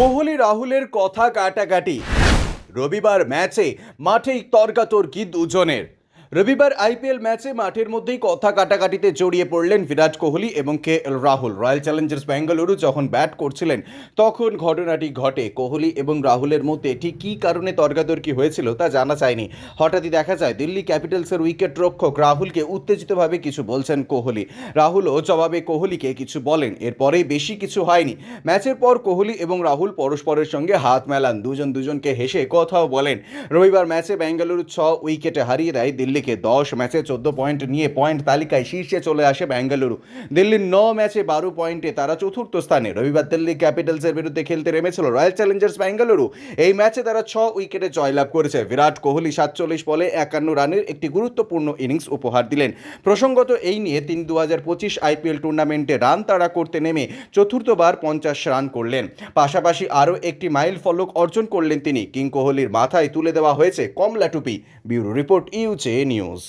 কোহলি রাহুলের কথা কাটাকাটি। রবিবার ম্যাচে মাঠেই তর্কাতর্কি দুজনের। রবিবার আইপিএল ম্যাচে মাঠের মধ্যেই কথা কাটাকাটিতে জড়িয়ে পড়লেন বিরাট কোহলি এবং K L Rahul. Royal Challengers Bengaluru যখন ব্যাট করছিলেন, তখন ঘটনাটি ঘটে। কোহলি এবং রাহুলের মধ্যে ঠিক কী কারণে তর্কাতর্কি হয়েছিল তা জানা যায়নি। হঠাৎই দেখা যায়, দিল্লি ক্যাপিটালসের উইকেট রক্ষক রাহুলকে উত্তেজিতভাবে কিছু বলছেন কোহলি। রাহুলও জবাবে কোহলিকে কিছু বলেন। এরপরেই বেশি কিছু হয়নি। ম্যাচের পর কোহলি এবং রাহুল পরস্পরের সঙ্গে হাত মেলান। দুজন দুজনকে হেসে কথাও বলেন। রবিবার ম্যাচে বেঙ্গালুরু ছ উইকেটে হারিয়ে দেয় দিল্লিকে দশ ম্যাচে চোদ্দ পয়েন্ট নিয়ে পয়েন্ট তালিকায় শীর্ষে চলে আসে ব্যাঙ্গালুরু। দিল্লির ন ম্যাচে বারো পয়েন্টে তারা চতুর্থ স্থানে। রবিবার দিল্লি ক্যাপিটালসের বিরুদ্ধে খেলতে নেমেছিল রয়্যাল চ্যালেঞ্জার্স ব্যাঙ্গালুরু। এই ম্যাচে তারা ছ উইকেটে জয়লাভ করেছে। বিরাট কোহলি সাতচল্লিশ বলে একান্ন রানের একটি গুরুত্বপূর্ণ ইনিংস উপহার দিলেন। প্রসঙ্গত এই নিয়ে তিনি দু হাজার পঁচিশ আইপিএল টুর্নামেন্টে রান তাড়া করতে নেমে চতুর্থবার পঞ্চাশ রান করলেন। পাশাপাশি আরও একটি মাইল ফলক অর্জন করলেন তিনি। কিং কোহলির মাথায় তুলে দেওয়া হয়েছে কমলা টুপি। Bureau report ইউচে news